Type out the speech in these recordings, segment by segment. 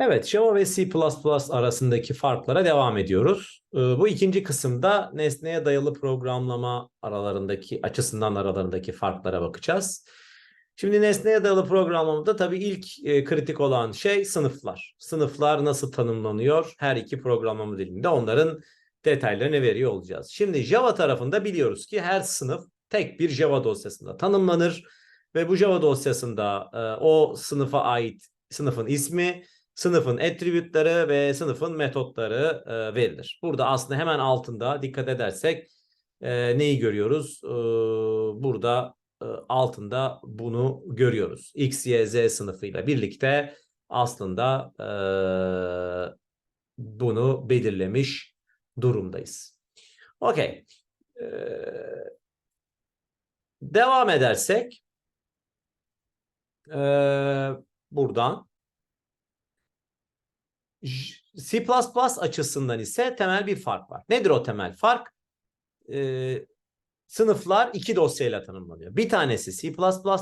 Evet, Java ve C++ arasındaki farklara devam ediyoruz. Ee, Bu ikinci kısımda nesneye dayalı programlama aralarındaki açısından aralarındaki farklara bakacağız. Şimdi nesneye dayalı programlamada tabii ilk e, kritik olan şey sınıflar. Sınıflar nasıl tanımlanıyor? Her iki programlama dilinde onların detaylarını veriyor olacağız. Şimdi Java tarafında biliyoruz ki her sınıf tek bir Java dosyasında tanımlanır ve bu Java dosyasında e, o sınıfa ait sınıfın ismi, sınıfın attribute'ları ve sınıfın metotları e, verilir. Burada aslında hemen altında dikkat edersek e, neyi görüyoruz? E, burada e, altında bunu görüyoruz. X, Y, Z sınıfıyla birlikte aslında e, bunu belirlemiş durumdayız. Okey. E, devam edersek e, buradan C++ açısından ise temel bir fark var. Nedir o temel fark? Ee, sınıflar iki dosyayla tanımlanıyor. Bir tanesi C++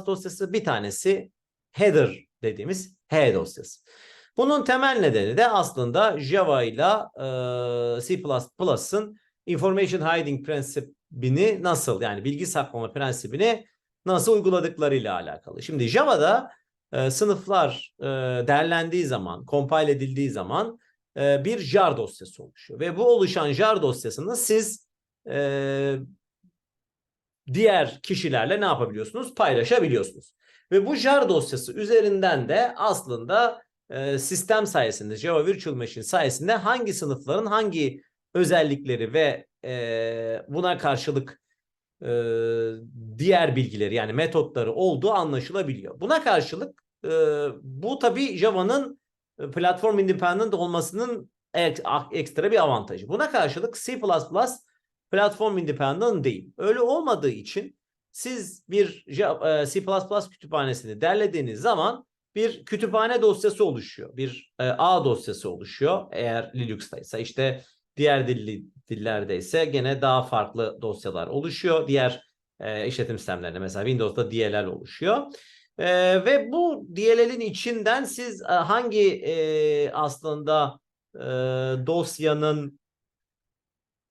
dosyası, bir tanesi header dediğimiz H dosyası. Bunun temel nedeni de aslında Java ile e, C++'ın information hiding prensibini nasıl yani bilgi saklama prensibini nasıl uyguladıklarıyla alakalı. Şimdi Java'da e, sınıflar e, derlendiği zaman, compile edildiği zaman e, bir jar dosyası oluşuyor. Ve bu oluşan jar dosyasını siz e, diğer kişilerle ne yapabiliyorsunuz? Paylaşabiliyorsunuz. Ve bu jar dosyası üzerinden de aslında e, sistem sayesinde, Java Virtual Machine sayesinde hangi sınıfların hangi özellikleri ve e, buna karşılık e, diğer bilgileri yani metotları olduğu anlaşılabiliyor. Buna karşılık e, bu tabii Java'nın platform independent olmasının ekstra bir avantajı. Buna karşılık C++ platform independent değil. Öyle olmadığı için siz bir C++ kütüphanesini derlediğiniz zaman bir kütüphane dosyası oluşuyor. Bir A dosyası oluşuyor eğer Linux'taysa. İşte diğer dilli dillerde ise gene daha farklı dosyalar oluşuyor. Diğer e, işletim sistemlerinde mesela Windows'da DLL oluşuyor. E, ve bu DLL'in içinden siz e, hangi e, aslında e, dosyanın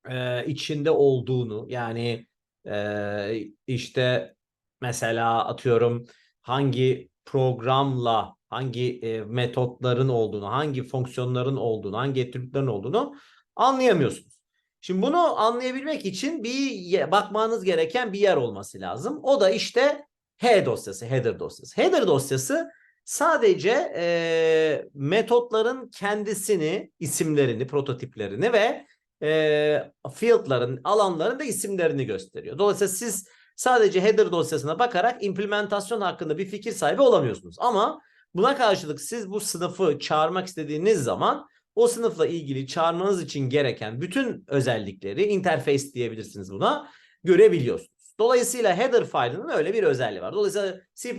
e, içinde olduğunu yani e, işte mesela atıyorum hangi programla hangi e, metotların olduğunu, hangi fonksiyonların olduğunu, hangi attribute'ların olduğunu anlayamıyorsunuz. Şimdi bunu anlayabilmek için bir bakmanız gereken bir yer olması lazım. O da işte H dosyası, header dosyası. Header dosyası sadece e, metotların kendisini, isimlerini, prototiplerini ve e, field'ların, alanların da isimlerini gösteriyor. Dolayısıyla siz sadece header dosyasına bakarak implementasyon hakkında bir fikir sahibi olamıyorsunuz. Ama buna karşılık siz bu sınıfı çağırmak istediğiniz zaman o sınıfla ilgili çağırmanız için gereken bütün özellikleri interface diyebilirsiniz buna görebiliyorsunuz. Dolayısıyla header file'ının öyle bir özelliği var. Dolayısıyla C++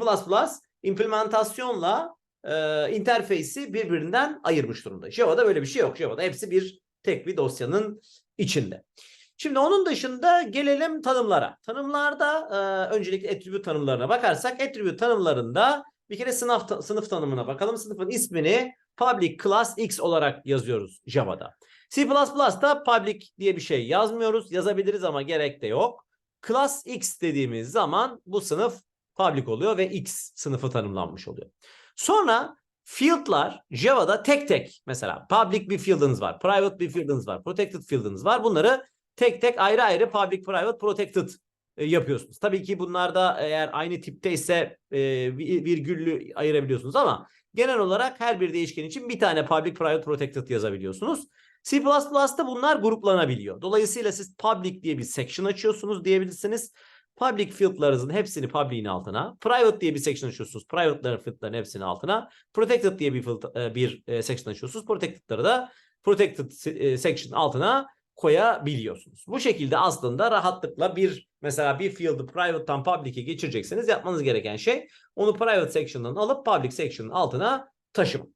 implementasyonla e, interface'i birbirinden ayırmış durumda. Java'da böyle bir şey yok. Java'da hepsi bir tek bir dosyanın içinde. Şimdi onun dışında gelelim tanımlara. Tanımlarda e, öncelikle attribute tanımlarına bakarsak attribute tanımlarında bir kere sınıf, sınıf tanımına bakalım. Sınıfın ismini public class x olarak yazıyoruz Java'da. C++'da public diye bir şey yazmıyoruz. Yazabiliriz ama gerek de yok. Class x dediğimiz zaman bu sınıf public oluyor ve x sınıfı tanımlanmış oluyor. Sonra field'lar Java'da tek tek mesela public bir field'ınız var, private bir field'ınız var, protected field'ınız var. Bunları tek tek ayrı ayrı public, private, protected e, yapıyorsunuz. Tabii ki bunlarda eğer aynı tipte ise e, vi- virgüllü ayırabiliyorsunuz ama genel olarak her bir değişken için bir tane public, private, protected yazabiliyorsunuz. C++'da bunlar gruplanabiliyor. Dolayısıyla siz public diye bir section açıyorsunuz diyebilirsiniz. Public field'larınızın hepsini public'in altına, private diye bir section açıyorsunuz. Private'ların field'ların hepsini altına, protected diye bir field, e, bir e, section açıyorsunuz. Protected'ları da protected e, section altına koyabiliyorsunuz. Bu şekilde aslında rahatlıkla bir mesela bir field'ı private'tan public'e geçirecekseniz yapmanız gereken şey onu private section'dan alıp public section'ın altına taşımak.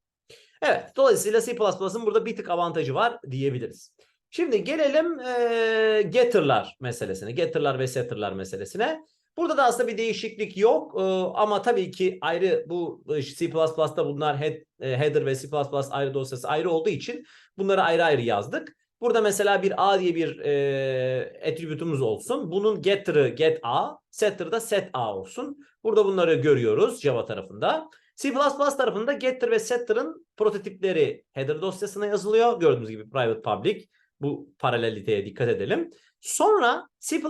Evet, dolayısıyla C++'ın burada bir tık avantajı var diyebiliriz. Şimdi gelelim e, getter'lar meselesine, getter'lar ve setter'lar meselesine. Burada da aslında bir değişiklik yok Ee, ama tabii ki ayrı bu e, C++'da bunlar head, e, header ve C++ ayrı dosyası ayrı olduğu için bunları ayrı ayrı yazdık. Burada mesela bir A diye bir e, attribute'umuz olsun. Bunun getter'ı get A, setter'ı da set A olsun. Burada bunları görüyoruz Java tarafında. C++ tarafında getter ve setter'ın prototipleri header dosyasına yazılıyor. Gördüğünüz gibi private public. Bu paraleliteye dikkat edelim. Sonra C++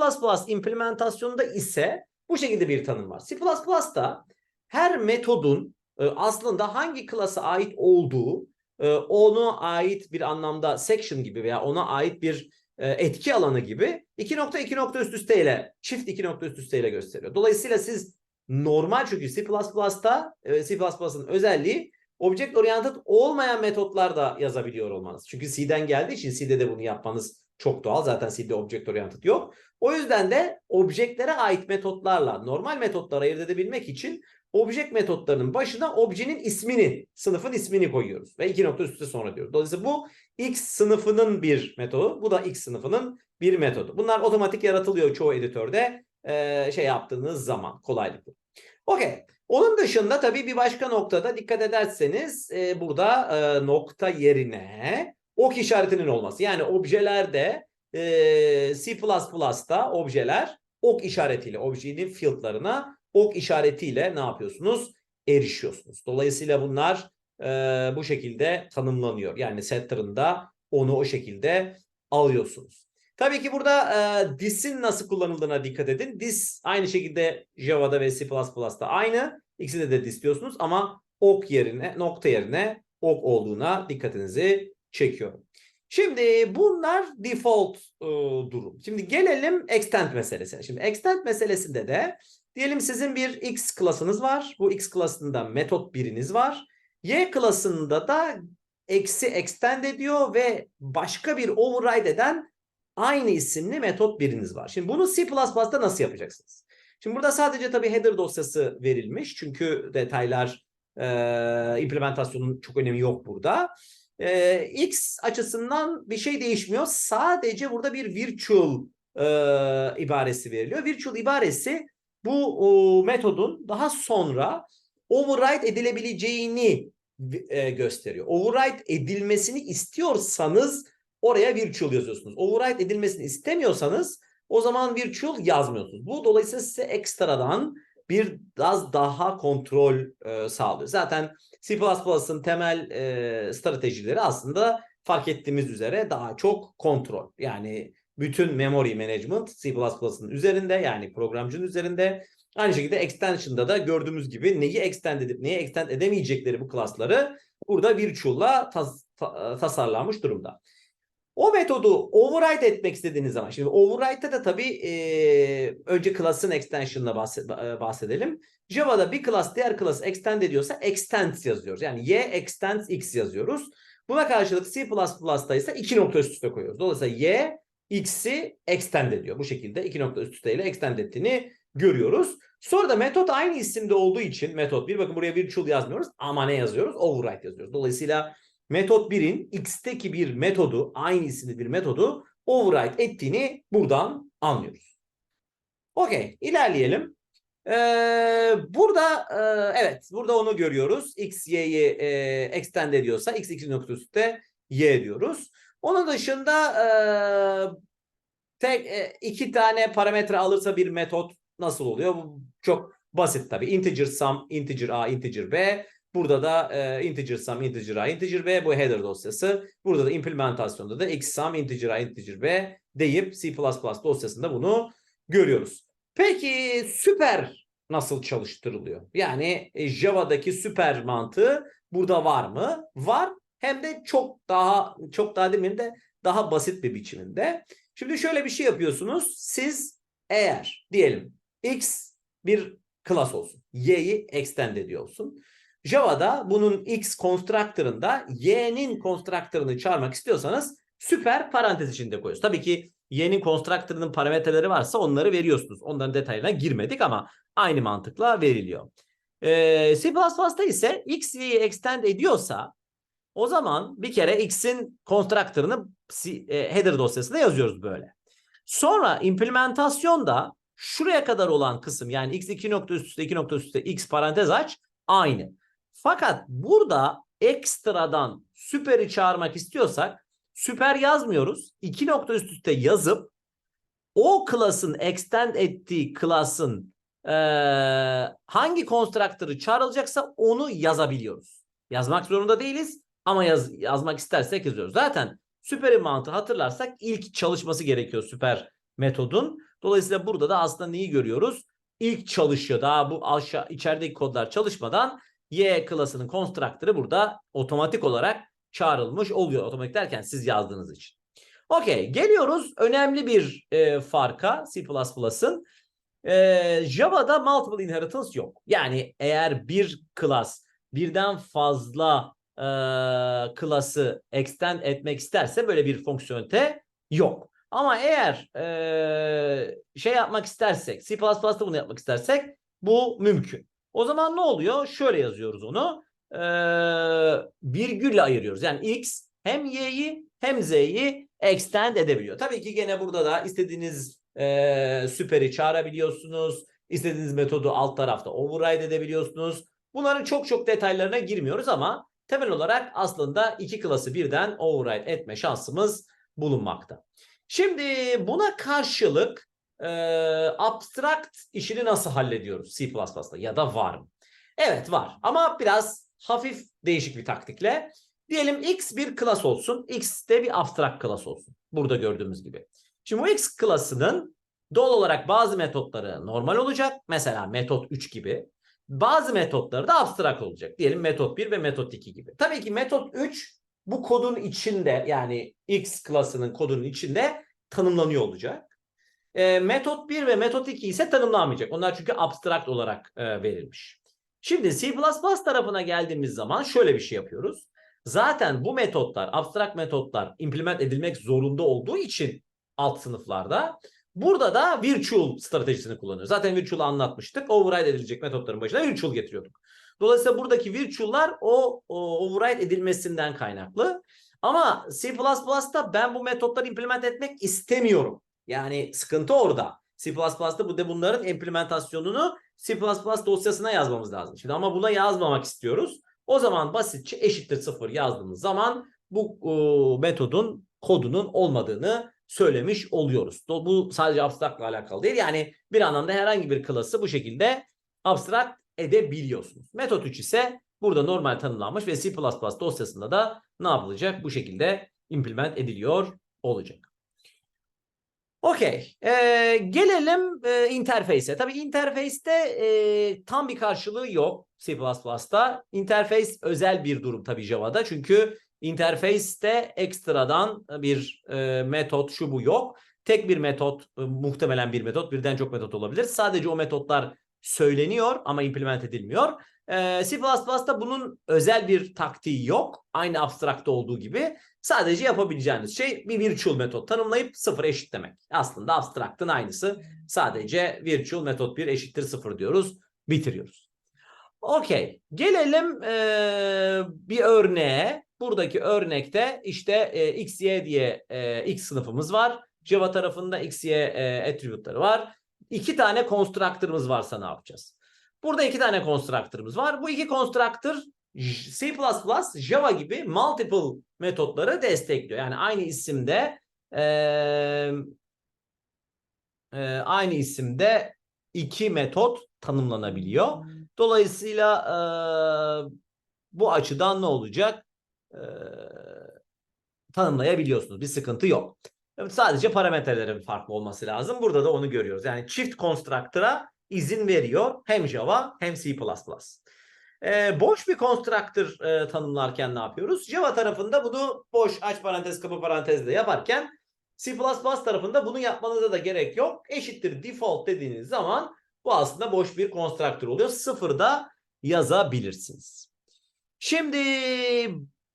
implementasyonunda ise bu şekilde bir tanım var. C++'da her metodun e, aslında hangi klasa ait olduğu e, ona ait bir anlamda section gibi veya ona ait bir e, etki alanı gibi iki nokta iki nokta üst üste ile çift iki nokta üst üste ile gösteriyor. Dolayısıyla siz normal çünkü C++'da e, C++'ın özelliği object oriented olmayan metotlar da yazabiliyor olmanız. Çünkü C'den geldiği için C'de de bunu yapmanız çok doğal. Zaten C'de object oriented yok. O yüzden de objeklere ait metotlarla normal metotları ayırt edebilmek için object metotlarının başına objenin ismini, sınıfın ismini koyuyoruz. Ve iki nokta üstte sonra diyoruz. Dolayısıyla bu X sınıfının bir metodu. Bu da X sınıfının bir metodu. Bunlar otomatik yaratılıyor çoğu editörde şey yaptığınız zaman kolaylıkla. Okey. Onun dışında tabii bir başka noktada dikkat ederseniz e, burada nokta yerine ok işaretinin olması. Yani objelerde e, C++'da objeler ok işaretiyle objenin field'larına ok işaretiyle ne yapıyorsunuz? Erişiyorsunuz. Dolayısıyla bunlar e, bu şekilde tanımlanıyor. Yani setter'ında onu o şekilde alıyorsunuz. Tabii ki burada e, this'in nasıl kullanıldığına dikkat edin. This aynı şekilde Java'da ve C++'da aynı. İkisinde de this diyorsunuz ama ok yerine, nokta yerine ok olduğuna dikkatinizi çekiyorum. Şimdi bunlar default e, durum. Şimdi gelelim extend meselesine. Şimdi extend meselesinde de diyelim sizin bir x klasınız var. Bu x klasında metot biriniz var. Y klasında da eksi extend ediyor ve başka bir override eden aynı isimli metot biriniz var. Şimdi bunu C++'da nasıl yapacaksınız? Şimdi burada sadece tabii header dosyası verilmiş. Çünkü detaylar e, implementasyonun çok önemi yok burada. E, X açısından bir şey değişmiyor. Sadece burada bir virtual e, ibaresi veriliyor. Virtual ibaresi bu o, metodun daha sonra override edilebileceğini e, gösteriyor. Override edilmesini istiyorsanız oraya virtual yazıyorsunuz. Override edilmesini istemiyorsanız o zaman virtual yazmıyorsunuz. Bu dolayısıyla size ekstradan biraz daha kontrol e, sağlıyor. Zaten C++'ın temel e, stratejileri aslında fark ettiğimiz üzere daha çok kontrol. Yani bütün memory management C++'ın üzerinde yani programcının üzerinde. Aynı şekilde extension'da da gördüğümüz gibi neyi extend edip neyi extend edemeyecekleri bu klasları burada virtual'la tas, ta, tasarlanmış durumda. O metodu override etmek istediğiniz zaman şimdi override'da da tabii e, önce class'ın extension'la bahsedelim. Java'da bir class diğer class extend ediyorsa extends yazıyoruz. Yani y extends x yazıyoruz. Buna karşılık C++'da ise iki nokta üst üste koyuyoruz. Dolayısıyla y x'i extend ediyor. Bu şekilde iki nokta üst üste ile extend ettiğini görüyoruz. Sonra da metot aynı isimde olduğu için metot bir bakın buraya virtual yazmıyoruz ama ne yazıyoruz? Override yazıyoruz. Dolayısıyla metot 1'in x'teki bir metodu aynı isimli bir metodu override ettiğini buradan anlıyoruz. Okey ilerleyelim. Ee, burada e, evet burada onu görüyoruz. X, Y'yi e, extend ediyorsa X, X nokta üstte Y diyoruz. Onun dışında e, tek e, iki tane parametre alırsa bir metot nasıl oluyor? Bu çok basit tabii. Integer sum, integer A, integer B. Burada da e, integer sum, integer A, integer B bu header dosyası. Burada da implementasyonda da x sum, integer A, integer B deyip C++ dosyasında bunu görüyoruz. Peki süper nasıl çalıştırılıyor? Yani e, Java'daki süper mantığı burada var mı? Var. Hem de çok daha çok daha demin de daha basit bir biçiminde. Şimdi şöyle bir şey yapıyorsunuz. Siz eğer diyelim x bir class olsun. Y'yi extend ediyor olsun. Java'da bunun x constructor'ında y'nin constructor'ını çağırmak istiyorsanız süper parantez içinde koyuyoruz. Tabii ki y'nin constructor'ının parametreleri varsa onları veriyorsunuz. Onların detaylarına girmedik ama aynı mantıkla veriliyor. Ee, C++'da ise x y'yi extend ediyorsa o zaman bir kere x'in constructor'ını e, header dosyasında yazıyoruz böyle. Sonra implementasyonda şuraya kadar olan kısım yani x 2 nokta üst üste 2 nokta üst üste x parantez aç aynı. Fakat burada ekstradan süperi çağırmak istiyorsak süper yazmıyoruz. 2 nokta üst üste yazıp o klasın extend ettiği klasın eee, hangi constructor'ı çağrılacaksa onu yazabiliyoruz. Yazmak zorunda değiliz ama yaz, yazmak istersek yazıyoruz. Zaten süperin mantığı hatırlarsak ilk çalışması gerekiyor süper metodun. Dolayısıyla burada da aslında neyi görüyoruz? İlk çalışıyor. Daha bu aşağı içerideki kodlar çalışmadan Y klasının constructor'ı burada otomatik olarak çağrılmış oluyor. Otomatik derken siz yazdığınız için. Okey geliyoruz önemli bir e, farka C++'ın. E, Java'da multiple inheritance yok. Yani eğer bir class birden fazla e, klası extend etmek isterse böyle bir fonksiyonite yok. Ama eğer e, şey yapmak istersek C++'da bunu yapmak istersek bu mümkün. O zaman ne oluyor? Şöyle yazıyoruz onu. E, virgülle ayırıyoruz. Yani x hem y'yi hem z'yi extend edebiliyor. Tabii ki gene burada da istediğiniz e, süperi çağırabiliyorsunuz. İstediğiniz metodu alt tarafta override edebiliyorsunuz. Bunların çok çok detaylarına girmiyoruz ama temel olarak aslında iki klası birden override etme şansımız bulunmakta. Şimdi buna karşılık e, abstract işini nasıl hallediyoruz C++'da ya da var mı? Evet var ama biraz hafif değişik bir taktikle. Diyelim x bir klas olsun. X de bir abstract klas olsun. Burada gördüğümüz gibi. Şimdi bu x klasının doğal olarak bazı metotları normal olacak. Mesela metot 3 gibi. Bazı metotları da abstract olacak. Diyelim metot 1 ve metot 2 gibi. Tabii ki metot 3 bu kodun içinde yani x klasının kodunun içinde tanımlanıyor olacak. E, metot 1 ve metot 2 ise tanımlanmayacak. Onlar çünkü abstract olarak e, verilmiş. Şimdi C++ tarafına geldiğimiz zaman şöyle bir şey yapıyoruz. Zaten bu metotlar, abstract metotlar implement edilmek zorunda olduğu için alt sınıflarda burada da virtual stratejisini kullanıyoruz. Zaten virtual'ı anlatmıştık. Override edilecek metotların başına virtual getiriyorduk. Dolayısıyla buradaki virtual'lar o, o override edilmesinden kaynaklı. Ama C++'da ben bu metotları implement etmek istemiyorum. Yani sıkıntı orada. C++'da bu de bunların implementasyonunu C++ dosyasına yazmamız lazım. Şimdi ama buna yazmamak istiyoruz. O zaman basitçe eşittir sıfır yazdığımız zaman bu e, metodun kodunun olmadığını söylemiş oluyoruz. Bu sadece abstrakla alakalı değil. Yani bir anlamda herhangi bir klası bu şekilde abstrakt edebiliyorsunuz. Metot 3 ise burada normal tanımlanmış ve C++ dosyasında da ne yapılacak? Bu şekilde implement ediliyor olacak. Okey. Ee, gelelim e, interface'e. Tabii interface'te e, tam bir karşılığı yok C++'da. Interface özel bir durum tabii Java'da. Çünkü interface'te ekstradan bir e, metot şu bu yok. Tek bir metot e, muhtemelen bir metot birden çok metot olabilir. Sadece o metotlar söyleniyor ama implement edilmiyor. Ee, C++'da bunun özel bir taktiği yok. Aynı abstrakta olduğu gibi. Sadece yapabileceğiniz şey bir virtual metot tanımlayıp sıfır eşitlemek. Aslında abstraktın aynısı. Sadece virtual metot 1 eşittir sıfır diyoruz. Bitiriyoruz. Okey. Gelelim eee, bir örneğe. Buradaki örnekte işte e, x, y diye e, x sınıfımız var. Java tarafında x, y e, attribute'ları var. İki tane constructor'ımız varsa ne yapacağız? Burada iki tane constructor'ımız var. Bu iki constructor C++, Java gibi multiple metotları destekliyor. Yani aynı isimde eee, eee, aynı isimde iki metot tanımlanabiliyor. Dolayısıyla eee, bu açıdan ne olacak? Eee, tanımlayabiliyorsunuz. Bir sıkıntı yok. Sadece parametrelerin farklı olması lazım. Burada da onu görüyoruz. Yani çift constructor'a izin veriyor hem Java hem C++. Ee, boş bir constructor e, tanımlarken ne yapıyoruz? Java tarafında bunu boş aç parantez kapı parantezle yaparken C++ tarafında bunu yapmanıza da gerek yok. Eşittir default dediğiniz zaman bu aslında boş bir constructor oluyor. Sıfırda yazabilirsiniz. Şimdi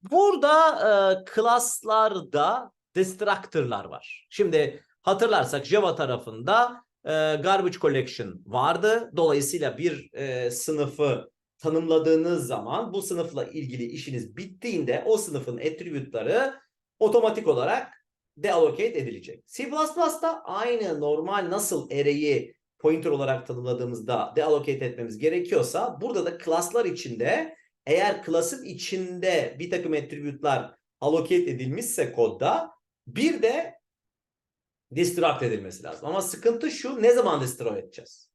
burada e, class'larda destructor'lar var. Şimdi hatırlarsak Java tarafında e, garbage collection vardı. Dolayısıyla bir e, sınıfı tanımladığınız zaman bu sınıfla ilgili işiniz bittiğinde o sınıfın attribute'ları otomatik olarak deallocate edilecek. C++'da aynı normal nasıl array'i pointer olarak tanımladığımızda deallocate etmemiz gerekiyorsa burada da klaslar içinde eğer klasın içinde bir takım attribute'lar allocate edilmişse kodda bir de destruct edilmesi lazım. Ama sıkıntı şu ne zaman destroy edeceğiz?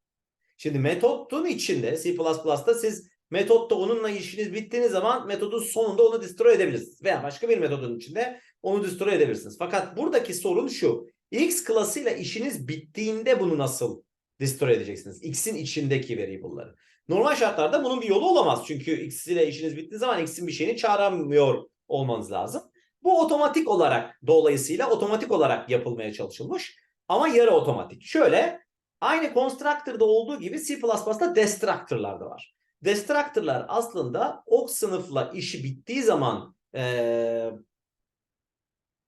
Şimdi metodun içinde C++'da siz metotta onunla işiniz bittiğiniz zaman metodun sonunda onu destroy edebilirsiniz. Veya başka bir metodun içinde onu destroy edebilirsiniz. Fakat buradaki sorun şu. X klasıyla işiniz bittiğinde bunu nasıl destroy edeceksiniz? X'in içindeki variable'ları. Normal şartlarda bunun bir yolu olamaz. Çünkü X ile işiniz bittiği zaman X'in bir şeyini çağıramıyor olmanız lazım. Bu otomatik olarak dolayısıyla otomatik olarak yapılmaya çalışılmış. Ama yarı otomatik. Şöyle aynı constructor'da olduğu gibi C++'da destructor'lar da var. Destructor'lar aslında ok sınıfla işi bittiği zaman eee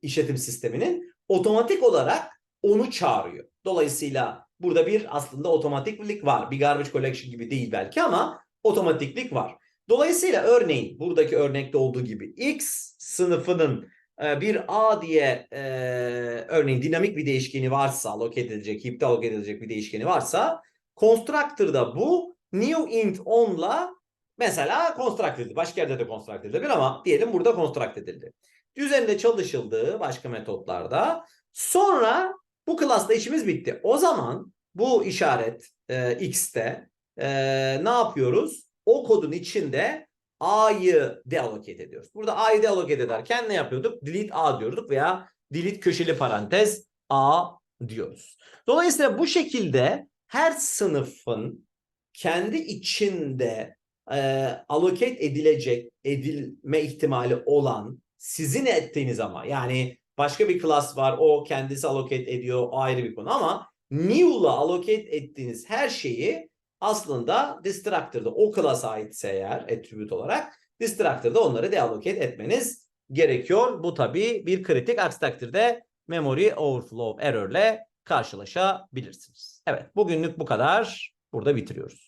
işletim sisteminin otomatik olarak onu çağırıyor. Dolayısıyla burada bir aslında otomatiklik var. Bir garbage collection gibi değil belki ama otomatiklik var. Dolayısıyla örneğin buradaki örnekte olduğu gibi X sınıfının e, bir A diye e, örneğin dinamik bir değişkeni varsa allocate edilecek, heap'te allocate edilecek bir değişkeni varsa constructor'da bu new int on'la mesela construct edildi. Başka yerde de construct edilebilir ama diyelim burada construct edildi. Üzerinde çalışıldığı başka metotlarda sonra bu klasta işimiz bitti. O zaman bu işaret e, x'te e, ne yapıyoruz? O kodun içinde a'yı deallocate ediyoruz. Burada a'yı deallocate ederken ne yapıyorduk? Delete a diyorduk veya delete köşeli parantez a diyoruz. Dolayısıyla bu şekilde her sınıfın kendi içinde e, allocate edilecek, edilme ihtimali olan sizin ettiğiniz ama yani başka bir class var o kendisi allocate ediyor o ayrı bir konu ama new'la allocate ettiğiniz her şeyi aslında destructor'da o class'a aitse eğer attribute olarak destructor'da onları deallocate etmeniz gerekiyor. Bu tabi bir kritik aksi takdirde memory overflow error ile karşılaşabilirsiniz. Evet bugünlük bu kadar. Burada bitiriyoruz.